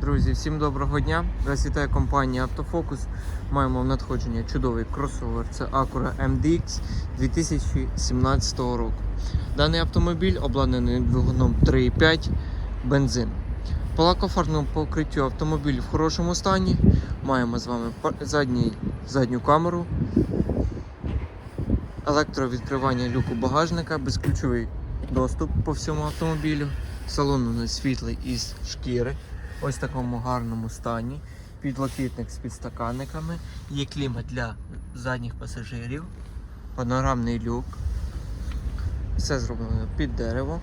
Друзі, всім доброго дня. Вас вітає компанія Автофокус. Маємо в надходження чудовий кросовер. Це Acura MDX 2017 року. Даний автомобіль обладнаний двигуном 3.5 бензин. По лакофарному покриттю автомобіль в хорошому стані. Маємо з вами задній, задню камеру, електровідкривання люку багажника, безключовий доступ по всьому автомобілю. Салон у нас світлий із шкіри. Ось такому гарному стані. Підлокітник з підстаканниками. Є клімат для задніх пасажирів. Панорамний люк. Все зроблено під дерево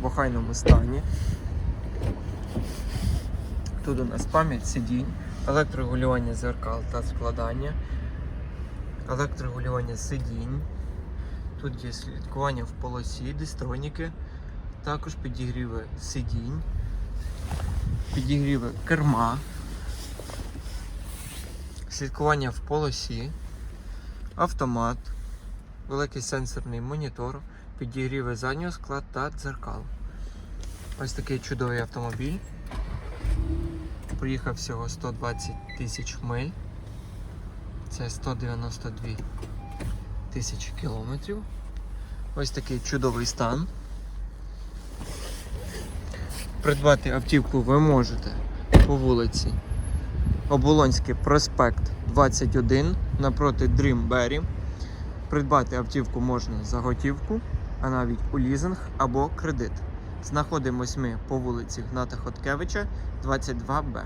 в охайному стані. Тут у нас пам'ять сидінь, електрорегулювання зеркал та складання, електрорегулювання сидінь. Тут є слідкування в полосі, дистроніки, також підігріви сидінь підігріви керма, слідкування в полосі, автомат, великий сенсорний монітор, підігріви заднього скла та дзеркал. Ось такий чудовий автомобіль. Проїхав всього 120 тисяч миль. Це 192 тисячі кілометрів. Ось такий чудовий стан. Придбати автівку ви можете по вулиці Оболонський проспект 21 напроти Дрімбері. Придбати автівку можна за готівку, а навіть у лізинг або кредит. Знаходимось ми по вулиці Гната Хоткевича, 22Б.